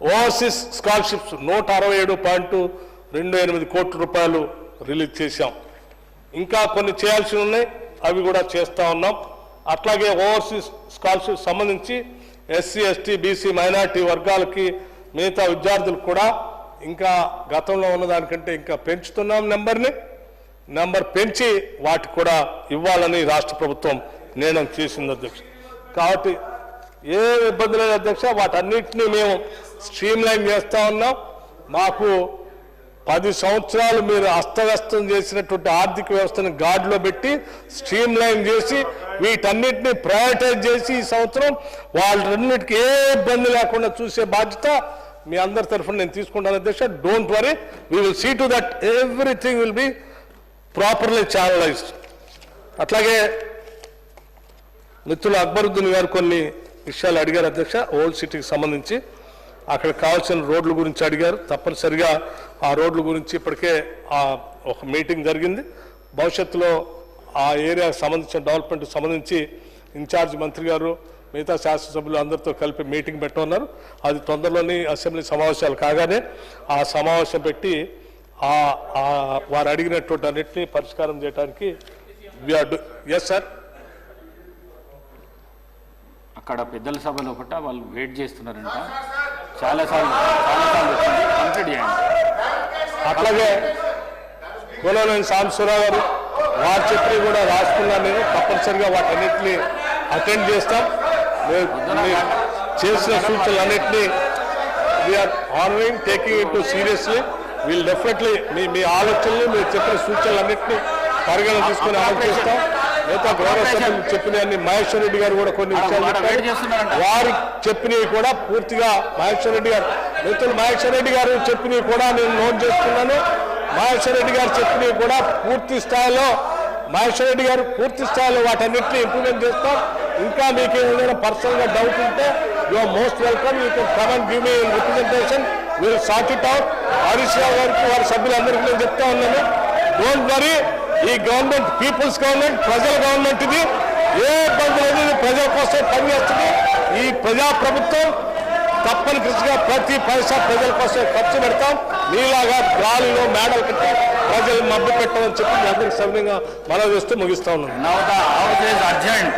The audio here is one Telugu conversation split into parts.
ఓవర్సీస్ స్కాలర్షిప్స్ నూట అరవై ఏడు పాయింట్ రెండు ఎనిమిది కోట్ల రూపాయలు రిలీజ్ చేశాం. ఇంకా కొన్ని చేయాల్సి ఉన్నాయి అవి కూడా చేస్తూ ఉన్నాం. అట్లాగే ఓవర్సీస్ స్కాలర్షిప్ సంబంధించి ఎస్సీ ఎస్టీ బీసీ మైనార్టీ వర్గాలకి మిగతా విద్యార్థులకు కూడా ఇంకా గతంలో ఉన్న దానికంటే ఇంకా పెంచుతున్నాం నెంబర్ని. నెంబర్ పెంచి వాటికి కూడా ఇవ్వాలని రాష్ట్ర ప్రభుత్వం నిర్ణయం చేసింది అధ్యక్షుడు కాబట్టి ఏ ఇబ్బంది లేదు అధ్యక్ష. వాటన్నిటిని మేము స్ట్రీమ్ లైన్ చేస్తా ఉన్నాం. మాకు పది సంవత్సరాలు మీరు అస్తవ్యస్తం చేసినటువంటి ఆర్థిక వ్యవస్థను గాడిలో పెట్టి స్ట్రీమ్ లైన్ చేసి వీటన్నిటిని ప్రయారిటైజ్ చేసి ఈ సంవత్సరం వాళ్ళన్నిటికీ ఏ ఇబ్బంది లేకుండా చూసే బాధ్యత మీ అందరి తరఫున నేను తీసుకుంటాను అధ్యక్ష. Don't worry we will see to that everything will be properly channelized అట్లాగే మిత్రులు అక్బరుద్దీన్ గారు కొన్ని విషయాలు అడిగారు అధ్యక్ష. ఓల్డ్ సిటీకి సంబంధించి అక్కడ కావాల్సిన రోడ్ల గురించి అడిగారు. తప్పనిసరిగా ఆ రోడ్ల గురించి ఇప్పటికే ఆ ఒక మీటింగ్ జరిగింది. భవిష్యత్తులో ఆ ఏరియాకి సంబంధించిన డెవలప్మెంట్ సంబంధించి ఇన్ఛార్జ్ మంత్రి గారు మిగతా శాసనసభ్యులు అందరితో కలిపి మీటింగ్ పెట్టున్నారు అది తొందరలోని అసెంబ్లీ సమావేశాలు కాగానే ఆ సమావేశం పెట్టి ఆ వారు అడిగినటువంటి అన్నింటినీ పరిష్కారం చేయడానికి ఎస్ సార్ అక్కడ పెద్దల సభ లోపల వాళ్ళు వెయిట్ చేస్తున్నారంట. చాలాసార్లు చాలాసార్లు వచ్చింది. కంప్లీట్ చేయండి. అట్లాగే కులనేని సాంబశివరావు గారు వారు చెప్పినవి కూడా రాసుకున్నాను నేను తప్పనిసరిగా వాటన్నిటిని అటెండ్ చేస్తాం. చేసిన సూచనలన్నింటినీ we are honouring taking it seriously we'll definitely మీ మీ ఆలోచనలు మీరు చెప్పిన సూచనలన్నింటినీ పరిగణన తీసుకుని అమలు చేస్తాం. మిగతా గౌరవ సభ్యులు చెప్పినవన్నీ మహేశ్వర్ రెడ్డి గారు కూడా కొన్ని విషయాలు. వారి చెప్పినవి కూడా పూర్తిగా మహేశ్వర్ రెడ్డి గారు మిత్రులు మహేశ్వర్ రెడ్డి గారు చెప్పినవి కూడా నేను నోట్ చేసుకున్నాను మహేశ్వర్ రెడ్డి గారు చెప్పినవి కూడా పూర్తి స్థాయిలో మహేశ్వర్ రెడ్డి గారు పూర్తి స్థాయిలో వాటన్నిటిని ఇంప్లిమెంట్ చేస్తాం. ఇంకా మీకు ఏదైనా పర్సనల్గా డౌట్ ఉంటే you are most welcome you can come and give me representation will sort it out Harish Rao గారికి వారి సభ్యులందరికీ నేను చెప్తా ఉన్నాను. డోంట్ వరీ ఈ గవర్నమెంట్ పీపుల్స్ గవర్నమెంట్ ప్రజల గవర్నమెంట్ ఇది. ఏ ఇబ్బంది లేదు ప్రజల కోసం పనిచేస్తుంది. ఈ ప్రజా ప్రభుత్వం తప్పని కృషిగా ప్రతి పైసా ప్రజల కోసం ఖర్చు పెడతాం. నీలాగా గాలిలో మేడలు పెట్టి ప్రజలు మబ్బు పెట్టమని చెప్పి మీ అందరికి సవ్యంగా మనం చేస్తూ ముగిస్తా ఉన్నాను Now the house is urgent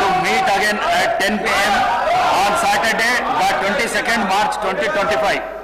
to meet again at 10 pm on Saturday, the 22nd March 2025.